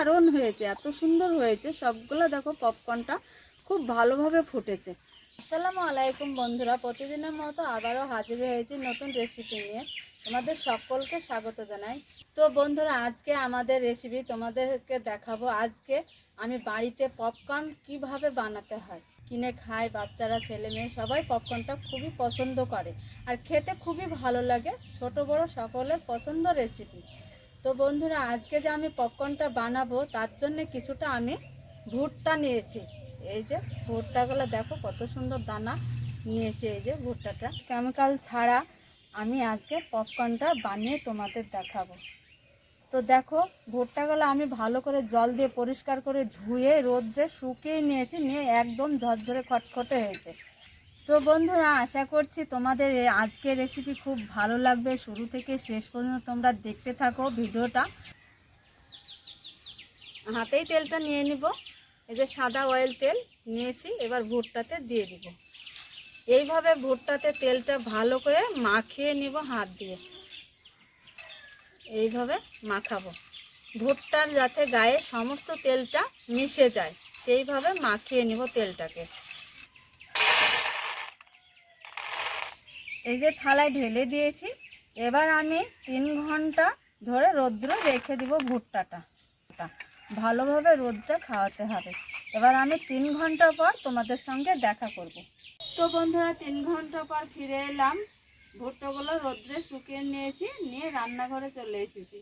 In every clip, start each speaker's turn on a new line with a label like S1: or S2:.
S1: দারুণ হয়েছে, এত সুন্দর হয়েছে। সবগুলো দেখো পপকর্নটা খুব ভালোভাবে ফুটেছে। আসসালামু আলাইকুম বন্ধুরা, প্রতিদিনের মতো আবারও হাজির হয়েছি নতুন রেসিপি নিয়ে। তোমাদের সকলকে স্বাগত জানাই। তো বন্ধুরা, আজকে আমাদের রেসিপি তোমাদেরকে দেখাবো। আজকে আমি বাড়িতে পপকর্ন কীভাবে বানাতে হয়, কিনে খায় বাচ্চারা, ছেলে মেয়ে, সবাই পপকর্নটা খুবই পছন্দ করে। আর খেতে খুবই ভালো লাগে, ছোট বড় সকলের পছন্দ রেসিপি তো বন্ধুরা, আজকে যে আমি পপকর্নটা বানাবো, তার জন্য কিছুটা আমি ভুট্টা নিয়েছি। এই যে ভুট্টাগুলো দেখো, কত সুন্দর দানা নিয়েছি এই যে ভুট্টাটা। কেমিক্যাল ছাড়া আমি আজকে পপকর্নটা বানিয়ে তোমাদের দেখাবো। তো দেখো, ভুট্টাগুলো আমি ভালো করে জল দিয়ে পরিষ্কার করে ধুয়ে, রোদ্রে শুকিয়ে নিয়েছি, নিয়ে একদম ঝরঝরে খটখটে হয়েছে। তো বন্ধুরা, আশা করছি তোমাদের আজকের রেসিপি খুব ভালো লাগবে। শুরু থেকে শেষ পর্যন্ত তোমরা দেখতে থাকো ভিডিওটা। হাতেই তেলটা নিয়ে নিব। এই যে সাদা অয়েল তেল নিয়েছি, এবার ভুট্টাতে দিয়ে দিব। এইভাবে ভুট্টাতে তেলটা ভালো করে মাখিয়ে নিব হাত দিয়ে। এইভাবে মাখাবো। ভুট্টার যাতে গায়ে সমস্ত তেলটা মিশে যায়, সেইভাবে মাখিয়ে নিব তেলটাকে। এই যে থালায় ঢেলে দিয়েছি, এবার আমি তিন ঘণ্টা ধরে রৌদ্র রেখে দিব ভুট্টাটা। ভালোভাবে রোদটা খাওয়াতে হবে। এবার আমি তিন ঘণ্টা পর তোমাদের সঙ্গে দেখা করব। তো বন্ধুরা, তিন ঘণ্টা পর ফিরে এলাম। ভুট্টাগুলো রোদ্রে শুকিয়ে নিয়েছি, নিয়ে রান্নাঘরে চলে এসেছি।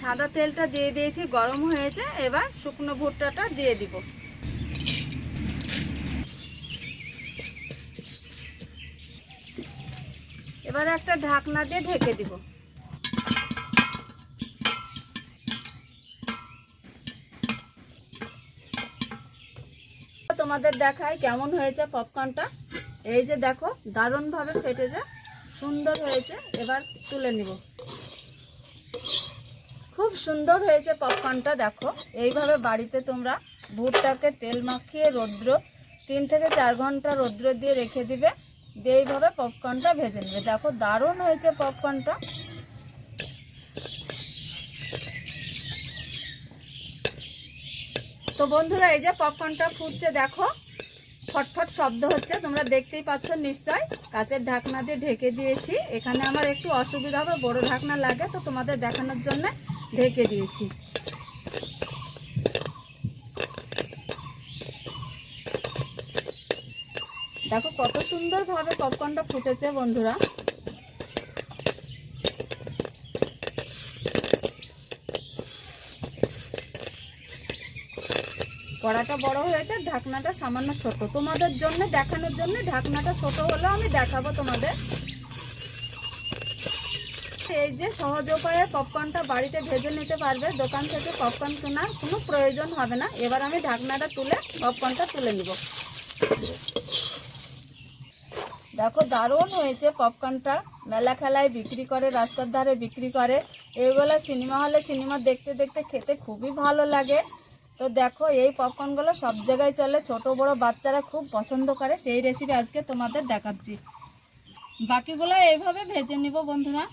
S1: সাদা তেলটা দিয়ে দিয়েছি, গরম হয়েছে। এবার শুকনো ভুট্টাটা দিয়ে দিব। এবার একটা ঢাকনা দিয়ে ঢেকে দিব। তোমাদের দেখায় কেমন হয়েছে পপকর্নটা এই যে দেখো, দারুণভাবে ফেটেছে, সুন্দর হয়েছে, এবার তুলে নিব। খুব সুন্দর হয়েছে পপকর্নটা দেখো। এইভাবে বাড়িতে তোমরা ভুট্টাকে তেল মাখিয়ে রৌদ্র তিন থেকে চার ঘণ্টা রৌদ্র দিয়ে রেখে দিবে। দিয়ে এইভাবে পপকর্নটা ভেজে নেবে। দেখো দারুণ হয়েছে পপকর্নটা তো বন্ধুরা, এই যে পপকর্নটা ফুটছে, দেখো, ফটফট শব্দ হচ্ছে, তোমরা দেখতেই পাচ্ছ নিশ্চয়। কাচের ঢাকনা দিয়ে ঢেকে দিয়েছি। এখানে আমার একটু অসুবিধা হবে, বড় ঢাকনা লাগে, তো তোমাদের দেখানোর জন্য ঢেকে দিয়েছি। দেখো কত সুন্দরভাবে পপকর্নটা ফুটেছে বন্ধুরা। কড়াটা বড় হয়েছে, ঢাকনাটা সামান্য ছোট। তোমাদের জন্য, দেখানোর জন্য ঢাকনাটা ছোট হলেও আমি দেখাবো তোমাদের। এই যে সহজ উপায়ে পপকর্নটা বাড়িতে ভেজে নিতে পারবে, দোকান থেকে পপকর্ন কেনার কোনো প্রয়োজন হবে না। এবার আমি ঢাকনাটা তুলে পপকর্নটা তুলে নিব। দেখো দারুণ হয়েছে পপকর্নটা মেলা খেলায় বিক্রি করে, রাস্তার ধারে বিক্রি করে। এইগুলো সিনেমা হলে সিনেমা দেখতে দেখতে খেতে খুবই ভালো লাগে। তো দেখো এই পপকর্নগুলো সব জায়গায় চলে। ছোট, বড় বাচ্চারা খুব পছন্দ করে। সেই রেসিপি আজকে তোমাদের দেখাচ্ছি। বাকিগুলো এইভাবে ভেজে নিব বন্ধুরা।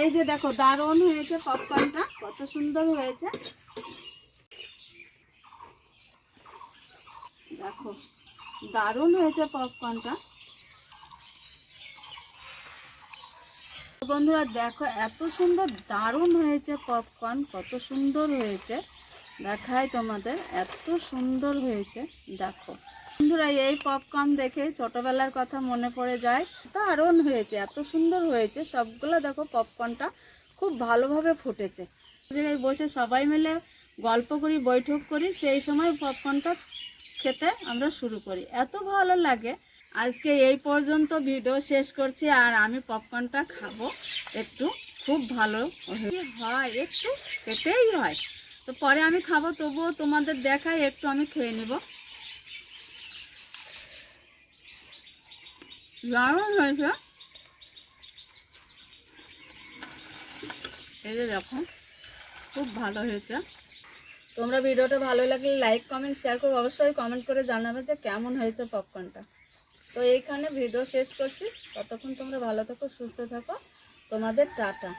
S1: এই যে দেখো, দারুণ হয়েছে পপকর্নটা কত সুন্দর হয়েছে। দেখো, দারুণ হয়েছে পপকর্নটা বন্ধুরা, দেখো, এত সুন্দর, দারুণ হয়েছে পপকর্ন কত সুন্দর হয়েছে। দেখাই তোমাদের, এত সুন্দর হয়েছে, দেখো। বন্ধুরা, এই পপকর্ন দেখে ছোটবেলার কথা মনে পড়ে যায়। দারুণ হয়েছে, এত সুন্দর হয়েছে। সবগুলো দেখো পপকর্নটা খুব ভালোভাবে ফুটেছে। জায়গায় বসে সবাই মিলে গল্প করি, বৈঠক করি, সেই সময় পপকর্নটা খেতে আমরা শুরু করি। এত ভালো লাগে। আজকে এই পর্যন্ত ভিডিও শেষ করছি, আর আমি পপকর্নটা খাব একটু। খুব ভালো হয় একটু খেতেই হয়। তো পরে আমি খাব, তবুও তোমাদের দেখাই একটু আমি খেয়ে নিব। দারুণ হয়েছে? এই যে দেখো, খুব ভালো হয়েছে। তোমরা ভিডিওটা ভালো লাগলে লাইক কমেন্ট শেয়ার করো। অবশ্যই কমেন্ট করে জানাবে যে কেমন হয়েছে পপকর্নটা তো এইখানে ভিডিও শেষ করছি। ততক্ষণ তোমরা ভালো থাকো, সুস্থ থাকো। তোমাদের টাটা।